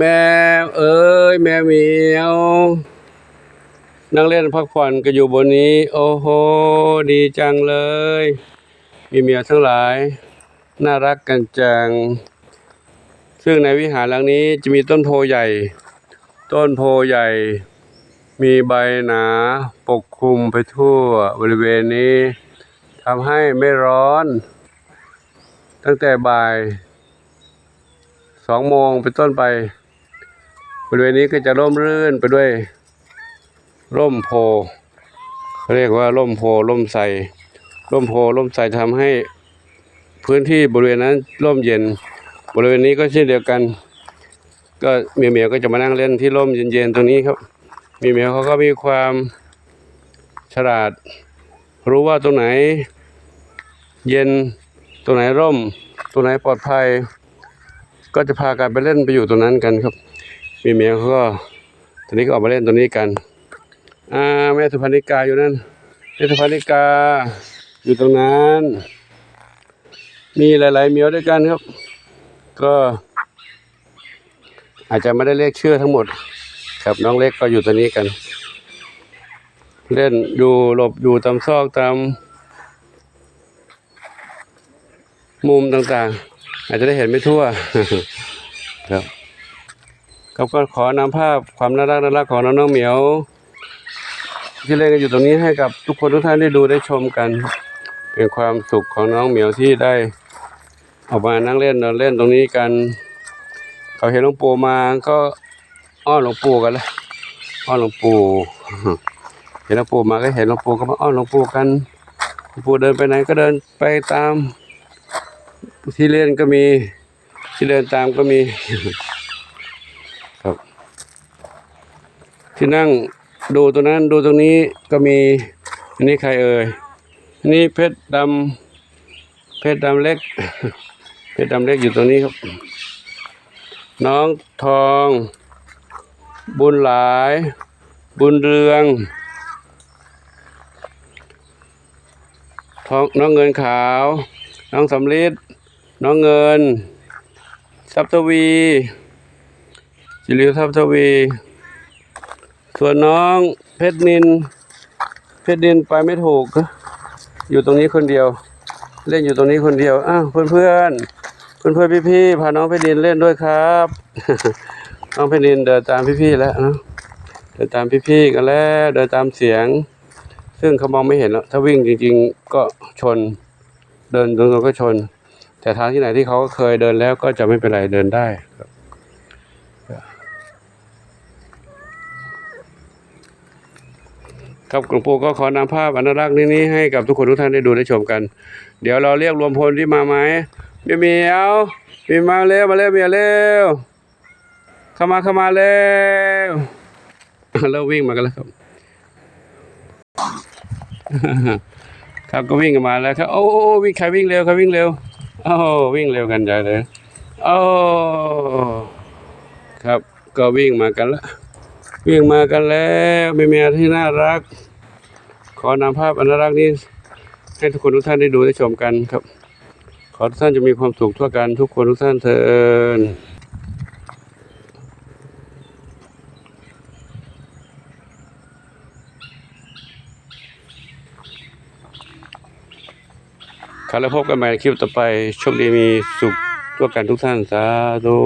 แมวเอ้ยแมวเหมียว นั่งเล่นพักผ่อนก็อยู่บนนี้ โอ้โห ดีจังเลย มีเมียวทั้งหลาย น่ารักกันจัง ซึ่งในวิหารหลังนี้จะมีต้นโพใหญ่ ต้นโพใหญ่ มีใบหนาปกคลุมไปทั่วบริเวณนี้ทำให้ไม่ร้อน ตั้งแต่บ่ายสองโมงเป็นต้นไป บริเวณนี้ก็จะร่มรื่นไปด้วยร่มโพเขาเรียกว่าร่มโพร่มไทรร่มโพร่มไทรทำให้พื้นที่บริเวณนั้นร่มเย็น บริเวณนี้ก็เช่นเดียวกัน ก็เมียเมียก็จะมานั่งเล่นที่ร่มเย็นๆตรงนี้ครับเมียเมียเขาก็มีความฉลาด รู้ว่าตรงไหน เย็นตรงไหนร่มตรงไหนปลอดภัย ก็จะพากันไปเล่นไปอยู่ตรงนั้นกันครับ มีเมียเขาก็ตอนนี้ก็ออกมาเล่นตรงนี้กัน อ่าแม่สุพรรณิกาอยู่นั่นแม่สุพรรณิกาอยู่ตรงนั้น มีหลาย ๆ เมียวด้วยกันครับ ก็อาจจะไม่ได้เรียกชื่อทั้งหมด ครับน้องเล็กก็อยู่ตรงนี้กัน เล่นอยู่หลบอยู่ตามซอกตามมุมต่างๆ อาจจะได้เห็นไม่ทั่วครับ ครับก็ขอนำภาพความน่ารักน่ารักของน้องๆเหมียว ที่เล่นกันอยู่ตรงนี้ให้กับทุกคนทุกท่านได้ดูได้ชมกัน เป็นความสุขของน้องเหมียวที่ได้ออกมานั่งเล่นนอนเล่นตรงนี้กัน เขาเห็นหลวงปู่มาก็อ้อนหลวงปู่กันละอ้อนหลวงปู่เห็นหลวงปู่มาก็เห็นหลวงปู่ก็มาอ้อนหลวงปู่กันหลวงปู่เดินไปไหนก็เดินไปตาม ที่เล่นก็มีที่เดินตามก็มี ครับ ที่นั่งดูตรงนั้นดูตรงนี้ก็มีอันนี้ใครเอ่ยอันนี้เพชรดำเพชรดำเล็ก เพชรดำเล็กอยู่ตรงนี้ครับ น้องทอง บุญหลาย บุญเรืองทองน้องเงินขาว น้องสำลิดน้องเงินทรัพย์วี จิริวทรัพทวี ส่วนน้องเพชรนิน เพชรนินไปไม่ถูก อยู่ตรงนี้คนเดียว เล่นอยู่ตรงนี้คนเดียว อ้าวเพื่อนเพื่อนเพื่อนเพื่อนพี่พี่พาน้องเพชรนินเล่นด้วยครับ น้องเพชรนินเดินตามพี่พี่แล้วนะเดินตามพี่พี่กันแล้วเดินตามเสียง ซึ่งเขามองไม่เห็นแล้วถ้าวิ่งจริง ๆ ก็ชน เดินตรงๆก็ชนแต่ทางที่ไหนที่เขาเคยเดินแล้วก็จะไม่เป็นไรเดินได้ครับ ครับหลวงปู่ก็ขอนำภาพอนุรักษ์นี้ให้กับทุกคนทุกท่านได้ดูได้ชมกัน เดี๋ยวเราเรียกรวมพลที่มาไหมเมียวเมียวมีมาเร็วมาเร็วเมียวเร็วเข้ามาเข้ามาเร็วเริ่มวิ่งมากันแล้วครับ ครับก็วิ่งกันมาแล้วครับโอ้โอ้โอ้วิ่งใครวิ่งเร็วใครวิ่งเร็วโอ้วิ่งเร็วกันใหญ่เลยโอ้ครับก็วิ่งมากันแล้ว วิ่งมากันแล้วมีเมียที่น่ารัก ขอนำภาพอันน่ารักนี้ให้ทุกคนทุกท่านได้ดูได้ชมกันครับ ขอทุกท่านจะมีความสุขทั่วกันทุกคนทุกท่านเถิดครับแล้วพบกันใหม่ในคลิปต่อไปโชคดีมีสุขทั่วกันทุกท่านสาธุ